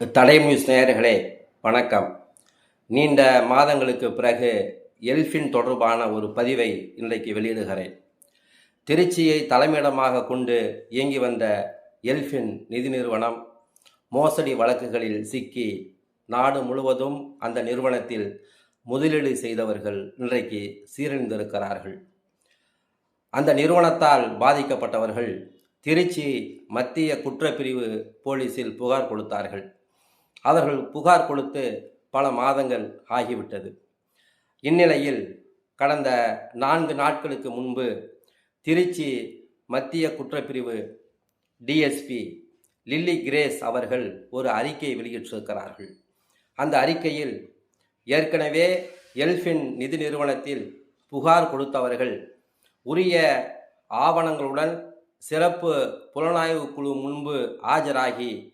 தலைமுஸ் நேயர்களே வணக்கம். நீண்ட மாதங்களுக்கு பிறகு எல்ஃபின் தொடர்பான ஒரு பதிவை இன்றைக்கு வெளியிடுகிறேன். திருச்சியை தலைமையிடமாக கொண்டு இயங்கி வந்த எல்ஃபின் நிதி நிறுவனம் மோசடி வழக்குகளில் சிக்கி நாடு முழுவதும் அந்த நிறுவனத்தில் முதலீடு செய்தவர்கள் இன்றைக்கு சீரழிந்திருக்கிறார்கள். அந்த நிறுவனத்தால் பாதிக்கப்பட்டவர்கள் திருச்சி மத்திய குற்றப்பிரிவு போலீஸில் புகார் கொடுத்தார்கள். அவர்கள் புகார் கொடுத்து பல மாதங்கள் ஆகிவிட்டது. இந்நிலையில் கடந்த நான்கு நாட்களுக்கு முன்பு திருச்சி மத்திய குற்றப்பிரிவு டிஎஸ்பி லில்லி கிரேஸ் அவர்கள் ஒரு அறிக்கையை வெளியிட்டிருக்கிறார்கள். அந்த அறிக்கையில் ஏற்கனவே எல்ஃபின் நிதி நிறுவனத்தில் புகார் கொடுத்தவர்கள் உரிய ஆவணங்களுடன் சிறப்பு புலனாய்வு குழு முன்பு ஆஜராகி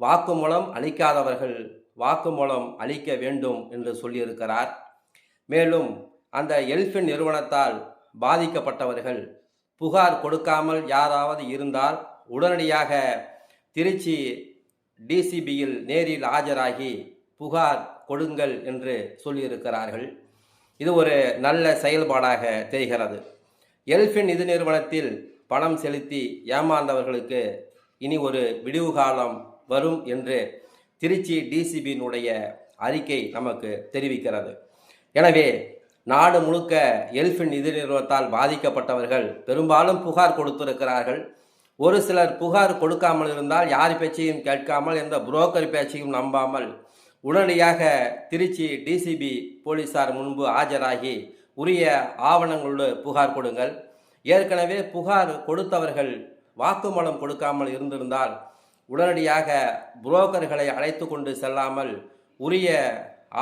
வாக்குமூலம் அளிக்காதவர்கள் வாக்குமூலம் அளிக்க வேண்டும் என்று சொல்லியிருக்கிறார். மேலும் அந்த எல்ஃபின் நிறுவனத்தால் பாதிக்கப்பட்டவர்கள் புகார் கொடுக்காமல் யாராவது இருந்தால் உடனடியாக திருச்சி டிசிபியில் நேரில் ஆஜராகி புகார் கொடுங்கள் என்று சொல்லியிருக்கிறார்கள். இது ஒரு நல்ல செயல்பாடாக தெரிகிறது. எல்ஃபின் நிதி நிறுவனத்தில் பணம் செலுத்தி ஏமாந்தவர்களுக்கு இனி ஒரு விடிவு காலம் வரும் என்று திருச்சி டிசிபியினுடைய அறிக்கை நமக்கு தெரிவிக்கிறது. எனவே நாடு முழுக்க எல்ஃபின் நிதி நிறுவனத்தால் பாதிக்கப்பட்டவர்கள் பெரும்பாலும் புகார் கொடுத்திருக்கிறார்கள். ஒரு சிலர் புகார் கொடுக்காமல் இருந்தால் யார் பேச்சையும் கேட்காமல் எந்த புரோக்கர் பேச்சையும் நம்பாமல் உடனடியாக திருச்சி டிசிபி போலீசார் முன்பு ஆஜராகி உரிய ஆவணங்களோடு புகார் கொடுங்கள். ஏற்கனவே புகார் கொடுத்தவர்கள் வாக்குமூலம் கொடுக்காமல் இருந்திருந்தால் உடனடியாக புரோக்கர்களை அழைத்து கொண்டு செல்லாமல் உரிய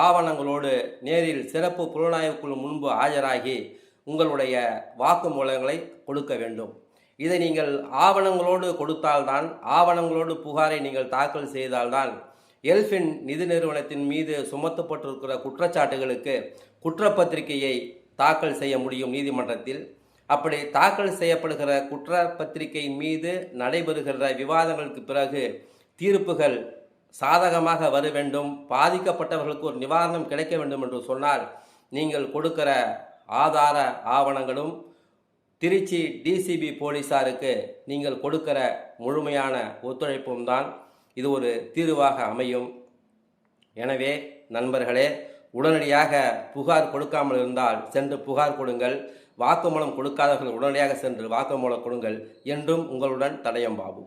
ஆவணங்களோடு நேரில் சிறப்பு புலனாய்வுக்குழு முன்பு ஆஜராகி உங்களுடைய வாக்குமூலங்களை கொடுக்க வேண்டும். இதை நீங்கள் ஆவணங்களோடு கொடுத்தால்தான் ஆவணங்களோடு புகாரை நீங்கள் தாக்கல் செய்தால்தான் எல்ஃபின் நிதி நிறுவனத்தின் மீது சுமத்தப்பட்டிருக்கிற குற்றச்சாட்டுகளுக்கு குற்றப்பத்திரிகையை தாக்கல் செய்ய முடியும் நீதிமன்றத்தில். அப்படி தாக்கல் செய்யப்படுகிற குற்றப்பத்திரிகையின் மீது நடைபெறுகிற விவாதங்களுக்கு பிறகு தீர்ப்புகள் சாதகமாக வர வேண்டும். பாதிக்கப்பட்டவர்களுக்கு ஒரு நிவாரணம் கிடைக்க வேண்டும் என்று சொன்னால் நீங்கள் கொடுக்கிற ஆதார ஆவணங்களும் திருச்சி டிசிபி போலீஸாருக்கு நீங்கள் கொடுக்கிற முழுமையான ஒத்துழைப்பும் தான் இது ஒரு தீர்வாக அமையும். எனவே நண்பர்களே உடனடியாக புகார் கொடுக்காமல் இருந்தால் சென்று புகார் கொடுங்கள். வாக்குமூலம் கொடுக்காதவர்கள் உடனடியாக சென்று வாக்குமூலம் கொடுங்கள் என்றும் உங்களுடன் தடயம் பாபு